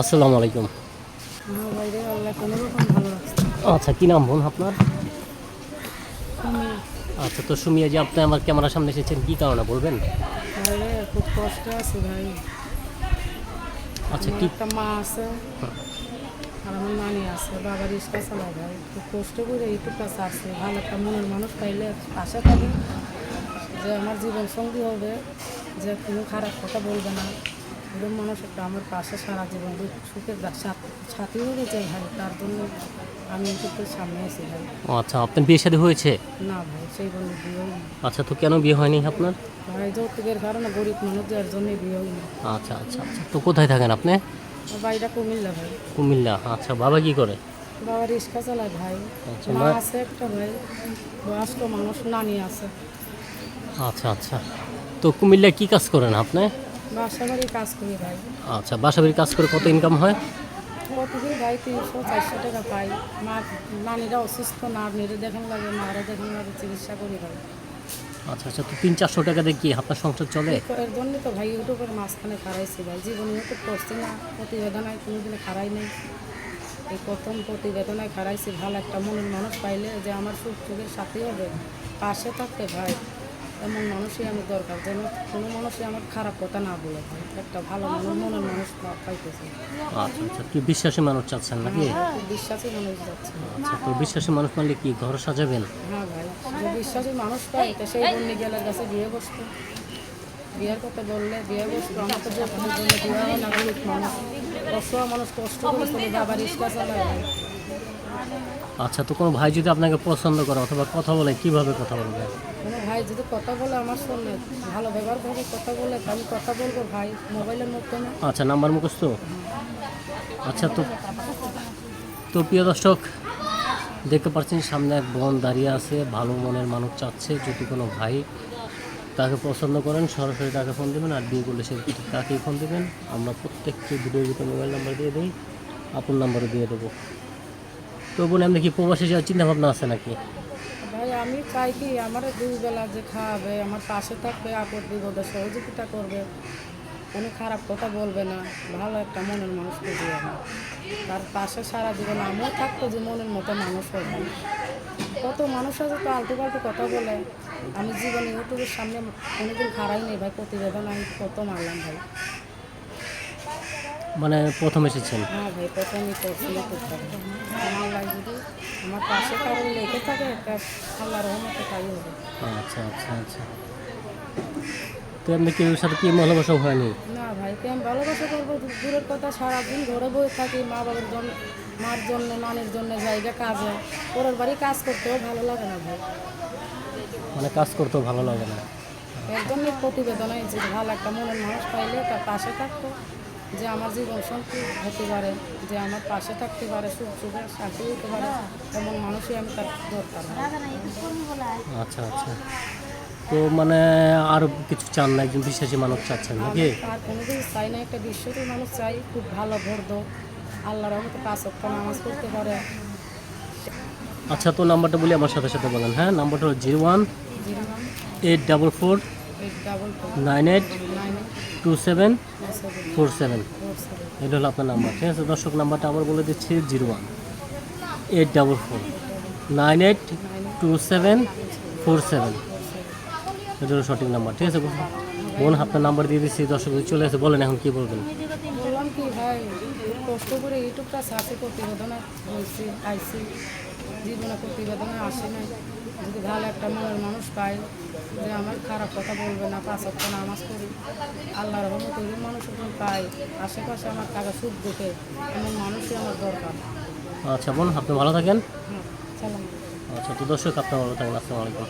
আসসালামু আলাইকুম। আল্লাহ ভালো আচ্ছা কি নাম বোন আপনার? আচ্ছা তো সুমিয়া যে আপনি আমার ক্যামেরার সামনে এসেছেন কি কারণে বলবেন? খুব কষ্ট আছে ভাই। আচ্ছা কি মা আছে আর আমার নানি আছে বাবা রিক্সা চালায় ভাই। খুব কষ্ট করে এইটুকু কাছে আসছে ভালো একটা মনের মানুষ পাইলে আশা থাকি। যে আমার জীবন সঙ্গী হবে যে কোনো খারাপ কথা বলবে না। এরকম মানুষ একটা আমার পাশে সারা জীবন সুখের সাথ- হয়ে ভাই তার জন্য আমি একটু সামনে এসে ভাই। ও আচ্ছা আপনার বিয়ে শাদী হয়েছে? না ভাই সেই বলে বিয়ে হয়নি। আচ্ছা তো কেন বিয়ে হয়নি আপনার? ভাই যৌতুকের কারণে গরিব মানুষ যার জন্য বিয়ে হয়নি। আচ্ছা আচ্ছা আচ্ছা তো কোথায় থাকেন আপনি? বাড়িটা কুমিল্লা ভাই। কুমিল্লা আচ্ছা বাবা কি করে? বাবা রিক্সা চালায় ভাই। আচ্ছা, মা আছে একটা ভাই বয়স্ক মানুষ নানি আছে। আচ্ছা আচ্ছা তো কুমিল্লায় কি কাজ করেন আপনি? বাসা বাড়ি কাজ করি ভাই। আচ্ছা বাসাবাড়ির কাজ করে কত ইনকাম হয়? প্রতিদিন ভাই তিনশো চারশো টাকা পাই। মা নানিরা অসুস্থ না নিজে দেখেন লাগে মারা দেখেন লাগে চিকিৎসা করি ভাই। আচ্ছা আচ্ছা তো তিন চারশো টাকা দিয়ে কি আপনার সংসার চলে? এর জন্যই তো ভাই ইউটিউবের মাঝখানে খারাইছি ভাই। জীবন ইউটিউব করছি না প্রতিবেদনায় কোনোদিনে খারাই নেই। এই প্রথম প্রতিবেদনায় খারাইছি ভালো একটা মনের মানুষ পাইলে যে আমার সুখ সুখের সাথে হবে। পাশে থাকতে ভাই এমন মানুষই আমি দরকার যেন কোনো মানুষই আমার খারাপ কথা না বলে একটা ভালো মানুষ মনের মানুষ পাইতেছে। আচ্ছা আচ্ছা কি বিশ্বাসী মানুষ চাচ্ছেন নাকি? খুব বিশ্বাসী মানুষ যাচ্ছে আচ্ছা তো বিশ্বাসী মানুষ মানলে কি ঘর সাজাবেন? হ্যাঁ ভাই যে বিশ্বাসী মানুষ পাই তো সেই বন্যি গেলের কাছে বিয়ে বসতো। বিয়ের কথা বললে বিয়ে বসতো আমার তো হয় গরিব মানুষ। অসহায় মানুষ কষ্ট করে চলে বাবার রিক্সা চালায়। আচ্ছা তো কোনো ভাই যদি আপনাকে পছন্দ করে অথবা কথা বলে কীভাবে কথা বলবে? কোনো ভাই যদি কথা বলে আমার সঙ্গে ভালো ব্যবহার করে কথা বলে আমি কথা বলব ভাই মোবাইলের মাধ্যমে আচ্ছা নাম্বার মুখস্থ? আচ্ছা তো তো প্রিয় দর্শক দেখতে পাচ্ছেন সামনে এক বোন দাঁড়িয়ে আছে ভালো মনের মানুষ চাচ্ছে যদি কোনো ভাই তাকে পছন্দ করেন সরাসরি তাকে ফোন দেবেন আর বিয়ে করলে সে তাকেই ফোন দেবেন। আমরা প্রত্যেককে ভিডিও ভিতরে মোবাইল নাম্বার দিয়ে দিই আপন নাম্বারও দিয়ে দেবো। তো বোন আপনি কি প্রবাসী যাওয়ার চিন্তা ভাবনা আছে নাকি? ভাই, আমি চাই কি আমার দুই বেলা যে খাওয়াবে, আমার পাশে থাকবে আপদ বিপদে সহযোগিতা করবে। কোনো খারাপ কথা বলবে না, ভালো একটা মনের মানুষ খুঁজি আমি। তার পাশে সারা জীবন আমিও থাকতো যে মনের মতো মানুষ হবে কত মানুষ আছে তো আলটু পাল্টু কথা বলে। আমি জীবনে ইউটিউবের সামনে কোনোদিন খারাই নেই ভাই, প্রতিবেদন আমি কত মারলাম ভাই। মানে প্রথম এসেছেন? হ্যাঁ ভাই প্রথমই যদি আমার পাশে কারও লেগে থাকে একটা আল্লাহ রহমতে তাই হবে। আচ্ছা আচ্ছা আচ্ছা। তো আপনি কেউ সাথে কি ভালোবাসা হয়নি না? ভাই আমি ভালোবাসা করব দূরের কথা সারাদিন ঘরে বসে থাকি মা বাবার জন্য মার জন্য নানের জন্য জায়গা কাজে। পরের বাড়ি কাজ করতেও ভালো লাগে না ভাই। মানে কাজ করতেও ভালো লাগে না। জন্যই প্রতিবেদন হয়েছে ভালো একটা মনের মানুষ পাইলে তার পাশে থাকতো যে আমার জীবন সঙ্গী হতে পারে যে আমার পাশে থাকতে পারে সুখ সুখে শান্তি হতে পারে এমন মানুষই আমি তার দরকার আচ্ছা আচ্ছা। তো মানে আরও কিছু চান না একজন বিশ্বাসী মানুষ চাচ্ছেন নাকি? আর কোনোদিন চাই না একটা বিশ্বরী মানুষ চাই খুব ভালো ভর্দ আল্লাহ রহমতে পাঁচ অক্ট নামাজ পড়তে পারে। আচ্ছা তো নাম্বারটা বলি আমার সাথে সাথে বলেন হ্যাঁ? নাম্বারটা হলো zero one eight double four eight double four nine eight two seven four seven. এটা হলো আপনার নাম্বার ঠিক আছে? দর্শক নাম্বারটা আবার বলে দিচ্ছি zero one. Eight double four. Nine eight two seven four seven. এটা হলো সঠিক নাম্বার ঠিক আছে? বোন আপনার নাম্বার দিয়ে দিচ্ছি দর্শক চলে এসে বলেন এখন কি বলবেন? বললাম কি ভাই কষ্ট করে ইউটিউবটা সাথে প্রতিবেদনে হয়েছি আইসি। জীবনে প্রতিবেদনে আসে নাই। যদি ভালো একটা মনের মানুষ পাই যে আমার খারাপ কথা বলবে না পাঁচ অক্ট নামাজ করি আল্লাহর রহমত ওই মানুষ যখন পাই আশেপাশে আমার টাকা সুখ দেখে এমন মানুষই আমার দরকার। আচ্ছা বোন আপনি ভালো থাকেন। হ্যাঁ আচ্ছা তো দর্শক আপনার ভালো থাকেন আসসালামু আলাইকুম।